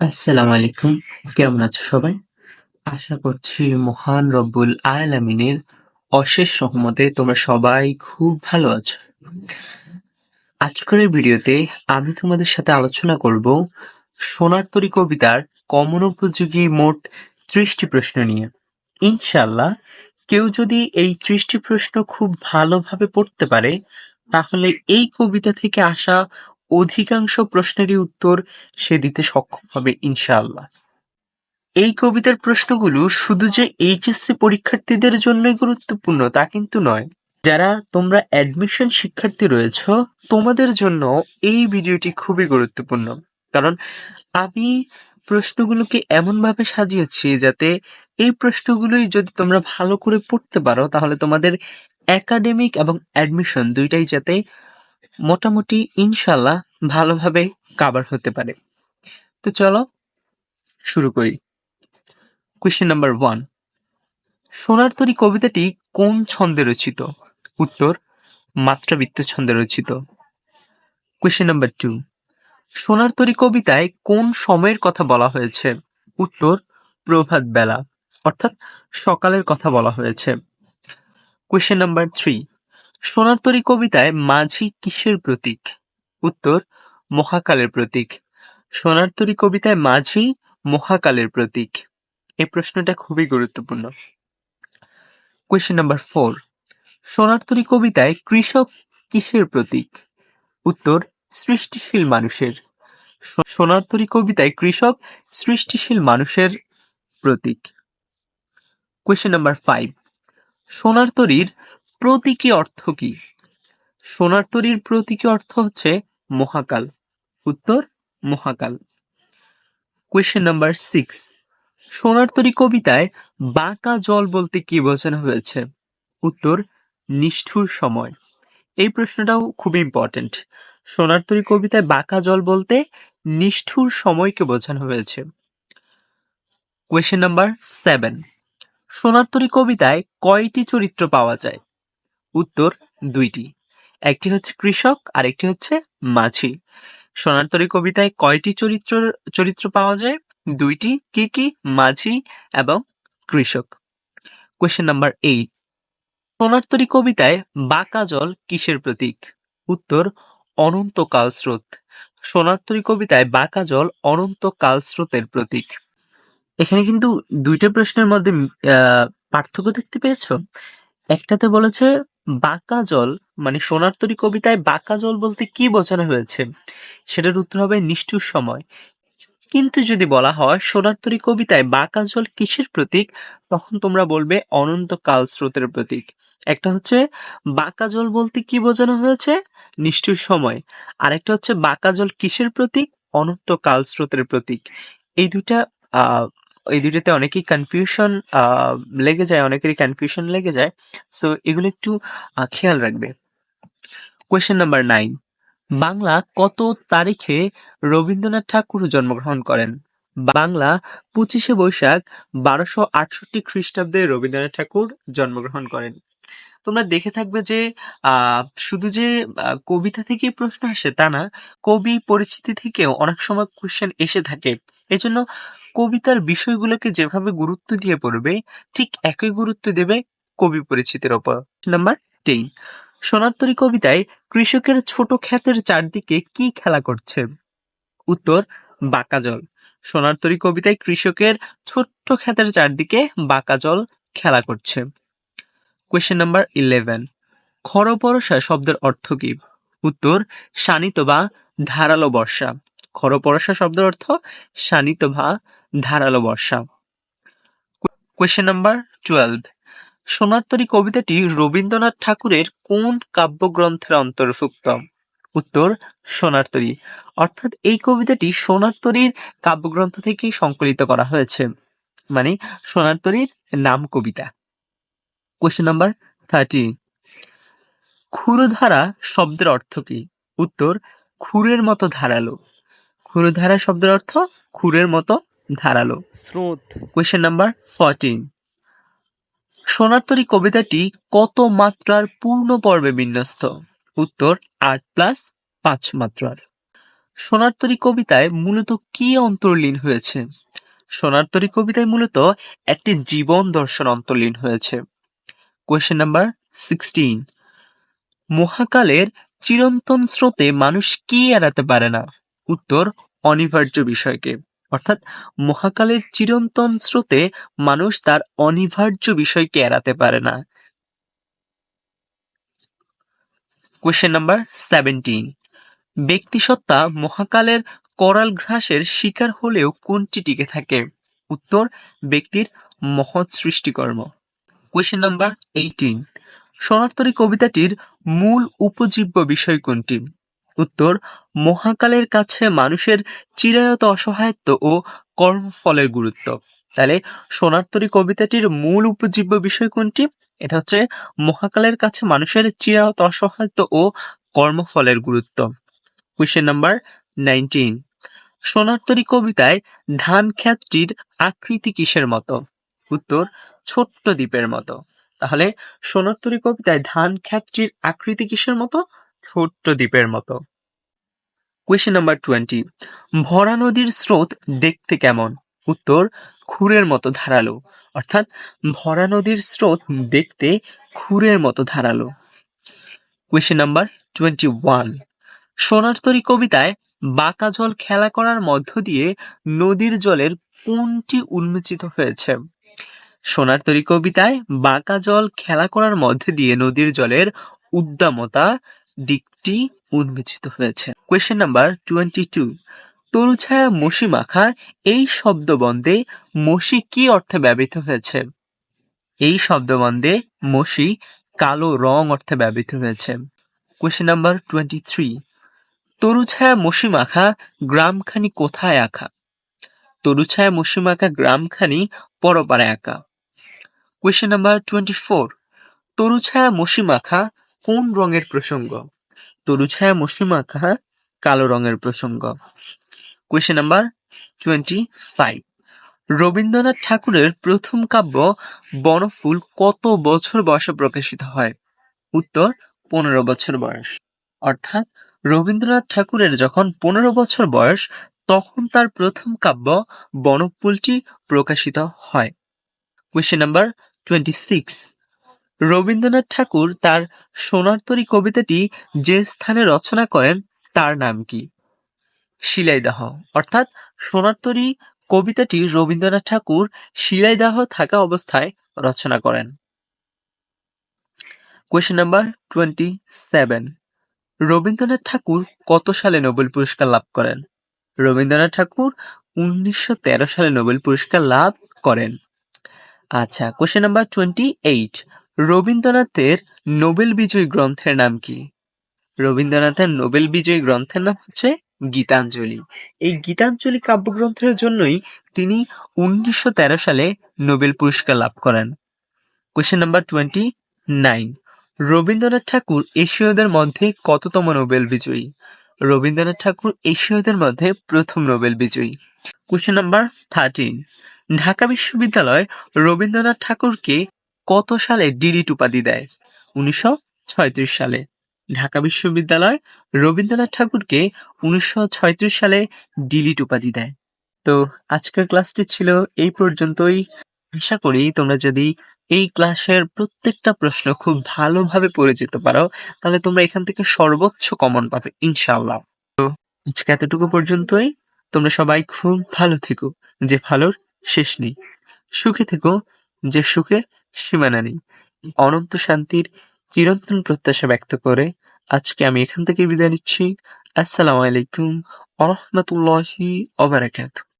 আসসালামু আলাইকুম। কেমন আছো সবাই? আশা করছি মহান রব্বুল আলামিনের অশেষ রহমতে তোমরা সবাই খুব ভালো আছো। আজকের ভিডিওতে আমি তোমাদের সাথে আলোচনা করব সোনার তরী কবিতার কমন উপযোগী মোট ত্রিশটি প্রশ্ন নিয়ে। ইনশাল্লাহ কেউ যদি এই ত্রিশটি প্রশ্ন খুব ভালোভাবে পড়তে পারে, তাহলে এই কবিতা থেকে আসা অধিকাংশ প্রশ্নেরই উত্তর সে দিতে সক্ষম হবে, ইনশাআল্লাহ। এই কবিতার প্রশ্নগুলো শুধু যে এইচএসসি পরীক্ষার্থীদের জন্যই গুরুত্বপূর্ণ তা কিন্তু নয়। যারা তোমরা অ্যাডমিশন শিক্ষার্থী রয়েছ, তোমাদের জন্য এই ভিডিওটি খুবই গুরুত্বপূর্ণ। কারণ আমি প্রশ্নগুলোকে এমনভাবে সাজিয়েছি যাতে এই প্রশ্নগুলোই যদি তোমরা ভালো করে পড়তে পারো, তাহলে তোমাদের একাডেমিক এবং অ্যাডমিশন দুইটাই যাতে মোটামুটি ইনশাল্লাহ ভালোভাবে কাভার হতে পারে। তো চলো শুরু করি। কোয়েশ্চেন নাম্বার ওয়ান সোনার তরী কবিতাটি কোন ছন্দে রচিত? উত্তর, মাত্রাবৃত্ত ছন্দে রচিত। কোয়েশ্চেন নাম্বার টু সোনার তরী কবিতায় কোন সময়ের কথা বলা হয়েছে? উত্তর, প্রভাত বেলা, অর্থাৎ সকালের কথা বলা হয়েছে। কোয়েশ্চেন নাম্বার থ্রি সোনার তরী কবিতায় মাঝি কিসের প্রতীক? উত্তর, মহাকালের প্রতীক। সোনার তরী কবিতায় মাঝি মহাকালের প্রতীক। এই প্রশ্নটা খুবই গুরুত্বপূর্ণ। কোয়েশ্চেন নাম্বার ফোর সোনার তরী কবিতায় কৃষক কিসের প্রতীক? উত্তর, সৃষ্টিশীল মানুষের। সোনার তরী কবিতায় কৃষক সৃষ্টিশীল মানুষের প্রতীক। কোয়েশ্চেন নাম্বার ফাইভ সোনার তরীর প্রতীকী অর্থ কি? সোনার তরীর প্রতীকী অর্থ হচ্ছে মহাকাল। উত্তর, মহাকাল। কোয়েশ্চেন নাম্বার সিক্স সোনার তরী কবিতায় বাঁকা জল বলতে কি বোঝানো হয়েছে? উত্তর, নিষ্ঠুর সময়। এই প্রশ্নটাও খুব ইম্পর্টেন্ট সোনার তরী কবিতায় বাঁকা জল বলতে নিষ্ঠুর সময়কে বোঝানো হয়েছে। কোয়েশ্চেন নাম্বার সেভেন সোনার তরী কবিতায় কয়টি চরিত্র পাওয়া যায়? উত্তর দুইটি। একটি হচ্ছে কৃষক আর একটি হচ্ছে মাঝি। সোনার তরী কবিতায় কয়টি চরিত্র চরিত্র পাওয়া যায়? দুইটি, কি কি? মাঝি এবং কৃষক। কোয়েশ্চেন নাম্বার এইট সোনার তরী কবিতায় বাঁকা জল কিসের প্রতীক? উত্তর অনন্ত কাল স্রোত। সোনার তরী কবিতায় বাঁকা জল অনন্ত কাল স্রোতের প্রতীক। এখানে কিন্তু দুইটা প্রশ্নের মধ্যে পার্থক্য দেখতে পেয়েছ? একটাতে বলেছে বাঁকা জল মানে সোনার তরী কবিতায় বাঁকা জল বলতে কি বোঝানো হয়েছে? সেটার উত্তর হবে নিষ্ঠুর সময়। কিন্তু যদি বলা হয় সোনার তরী কবিতায় বাঁকা জল কিসের প্রতীক, তখন তোমরা বলবে অনন্ত কাল স্রোতের প্রতীক। একটা হচ্ছে, বাঁকা জল বলতে কি বোঝানো হয়েছে? নিষ্ঠুর সময়। আরেকটা হচ্ছে, বাঁকা জল কিসের প্রতীক? অনন্ত কাল স্রোতের প্রতীক। এই দুটা এই দুইটাতে অনেকেই কনফিউশন লেগে যায়, অনেকেরই কনফিউশন লেগে যায়। সো এগুলো একটু খেয়াল রাখবে। কোয়েশ্চেন নাম্বার নাইন বাংলা কত তারিখে রবীন্দ্রনাথ ঠাকুর জন্মগ্রহণ করেন? বাংলা পঁচিশে বৈশাখ বারোশো আটষট্টি খ্রিস্টাব্দে রবীন্দ্রনাথ ঠাকুর জন্মগ্রহণ করেন। তোমরা দেখে থাকবে যে শুধু যে কবিতা থেকেই প্রশ্ন আসে তা না, কবি পরিচিতি থেকেও অনেক সময় কোশ্চেন এসে থাকে। এজন্য কবিতার বিষয়গুলোকে যেভাবে গুরুত্ব দিয়ে পড়বে, ঠিক একই গুরুত্ব দেবে কবি পরিচিতির ওপর। নাম্বার টেন সোনারতরী কবিতায় কৃষকের ছোট ক্ষেতের চারদিকে কি খেলা করছে? উত্তর, বাঁকা জল। সোনারতরী কবিতায় কৃষকের ছোট্ট ক্ষেতের চারদিকে বাঁকা জল খেলা করছে। কোয়েশ্চেন নাম্বার ইলেভেন খরপরসা শব্দের অর্থ কি? উত্তর, শানিত বা ধারালো বর্ষা। খরপরসা শব্দের অর্থ শানিত বা ধারালো বর্ষা। কোয়েশ্চেন নাম্বার টুয়েলভ সোনারতরী কবিতাটি রবীন্দ্রনাথ ঠাকুরের কোন কাব্যগ্রন্থের অন্তর্ভুক্ত? উত্তর সোনারতরী অর্থাৎ এই কবিতাটি সোনারতরীর কাব্যগ্রন্থ থেকেই সংকলিত করা হয়েছে। মানে সোনারতরীর নাম কবিতা। কোয়েশ্চেন নাম্বার থার্টি ক্ষুরধারা শব্দের অর্থ কি? উত্তর, খুরের মতো ধারালো। ক্ষুরধারা শব্দের অর্থ খুরের মতো ধারালো। স্রোত। কোয়েশ্চেন নাম্বার ফোরটিন সোনারতরী কবিতাটি কত মাত্রার পূর্ণ পর্বে বিন্যস্ত? উত্তর আট প্লাস পাঁচ মাত্রার। সোনার তরী কবিতায় মূলত কি অন্তর্লীন হয়েছে? সোনার তরী কবিতায় মূলত একটি জীবন দর্শন অন্তর্লীন হয়েছে। কোয়েশ্চেন নাম্বার সিক্সটিন মহাকালের চিরন্তন স্রোতে মানুষ কি এড়াতে পারে না? উত্তর অনিবার্য বিষয়কে। অর্থাৎ মহাকালের চিরন্তন স্রোতে মানুষ তার অনিবার্য বিষয়কে এড়াতে পারে না। কোয়েশ্চেন নাম্বার সেভেন্টিন ব্যক্তিসত্তা মহাকালের করাল ঘ্রাসের শিকার হলেও কোনটি টিকে থাকে? উত্তর, ব্যক্তির মহৎ সৃষ্টিকর্ম। কোয়েশ্চেন নাম্বার এইটিন সোনারতরী কবিতাটির মূল উপজীব্য বিষয় কোনটি? উত্তর, মহাকালের কাছে মানুষের চিরায়ত অসহায়ত্ব ও কর্মফলের গুরুত্ব। তাহলে সোনারতরী কবিতাটির মূল উপজীব্য বিষয় কোনটি? এটা হচ্ছে মহাকালের কাছে মানুষের চিরায়ত অসহায়ত্ব ও কর্মফলের গুরুত্ব। কোয়েশ্চেন নাম্বার নাইনটিন সোনারতরী কবিতায় ধান খ্যাতটির আকৃতি কিসের মতো? উত্তর, ছোট্ট দ্বীপের মতো। তাহলে সোনারতরী কবিতায় ধান খ্যাতটির আকৃতি কিসের মতো? ছোট্ট দ্বীপের মতো। কোয়েশ্চেন নাম্বার টোয়েন্টি ভরা নদীর স্রোত দেখতে কেমন? উত্তর, খুরের মতো ধারালো। অর্থাৎ, ভরা নদীর স্রোত দেখতে খুরের মতো ধারালো। Question number twenty one Sonar Tari কবিতায় বাঁকা জল খেলা করার মধ্য দিয়ে নদীর জলের কোনটি উন্মোচিত হয়েছে? সোনারতরী কবিতায় বাঁকা জল খেলা করার মধ্যে দিয়ে নদীর জলের উদ্দামতা দিকটি উন্মোচিত হয়েছে। কোয়েশ্চেন নাম্বার টোয়েন্টি টু তরুছায়া মসি মাখা এই শব্দবন্ধে মসি কি অর্থে ব্যবহৃত হয়েছে? এই শব্দবন্ধে মসি কালো রং অর্থে ব্যবহৃত হয়েছে। কোয়েশ্চেন নাম্বার টোয়েন্টি থ্রি তরুছায়া মসি মাখা গ্রামখানি কোথায় আঁকা? তরুছায়া মসি মাখা গ্রামখানি পরপারে আঁকা। কোয়েশ্চেন নাম্বার টোয়েন্টি ফোর তরুছায়া মসি মাখা কোন রঙের প্রসঙ্গ? তরুছায়া মসি মাখা কালো রঙের প্রসঙ্গ। Question number twenty five Rabindranath ঠাকুরের প্রথম কাব্য বনফুল কত বছর বয়সে প্রকাশিত হয়? উত্তর, পনেরো বছর বয়স। অর্থাৎ রবীন্দ্রনাথ ঠাকুরের যখন পনেরো বছর বয়স, তখন তার প্রথম কাব্য বনফুলটি প্রকাশিত হয়। Question number twenty six Rabindranath Tagore তার সোনারতরী কবিতাটি যে স্থানে রচনা করেন, তার নাম কি? শিলাইদাহ। অর্থাৎ সোনারতরী কবিতাটি রবীন্দ্রনাথ ঠাকুর শিলাইদাহ থাকা অবস্থায় রচনা করেন। Question number twenty seven Rabindranath Tagore কত সালে নোবেল পুরস্কার লাভ করেন? রবীন্দ্রনাথ ঠাকুর উনিশশো তেরো সালে নোবেল পুরস্কার লাভ করেন। আচ্ছা কোশ্চেন নাম্বার টোয়েন্টি এইট রবীন্দ্রনাথের নোবেল বিজয়ী গ্রন্থের নাম কি? রবীন্দ্রনাথের নোবেল বিজয়ী গ্রন্থের নাম হচ্ছে গীতাঞ্জলি। এই গীতাঞ্জলি কাব্যগ্রন্থের জন্যই তিনি উনিশশো তেরো সালে নোবেল পুরস্কার লাভ করেন। Question number twenty nine Rabindranath Tagore এশীয়দের মধ্যে কততম নোবেল বিজয়ী? রবীন্দ্রনাথ ঠাকুর এশীয়দের মধ্যে প্রথম নোবেল বিজয়ী। কোশ্চেন নাম্বার থার্টিন ঢাকা বিশ্ববিদ্যালয় রবীন্দ্রনাথ ঠাকুরকে কত সালে ডিলিট উপাধি দেয়? উনিশশো সালে। ঢাকা বিশ্ববিদ্যালয় রবীন্দ্রনাথ ঠাকুরকে উনিশশো সালে ডিলিট উপাধি দেয়। তো আজকের ক্লাসটি ছিল এই পর্যন্তই। আশা করি তোমরা যদি এই ক্লাসের প্রত্যেকটা প্রশ্ন খুব ভালোভাবে পড়ে যেতে পারো, তাহলে তোমরা এখান থেকে সর্বোচ্চ কমন পাবে, ইনশাআল্লাহ। তো আজকে এতটুকু পর্যন্তই। তোমরা সবাই খুব ভালো থেকো, যে ভালোর শেষ নেই। সুখে থেকো, যে সুখের সীমানা নেই। অনন্ত শান্তির চিরন্তন প্রত্যাশা ব্যক্ত করে আজকে আমি এখান থেকে বিদায় নিচ্ছি। আসসালামু আলাইকুম আ রহমতুল্লাহি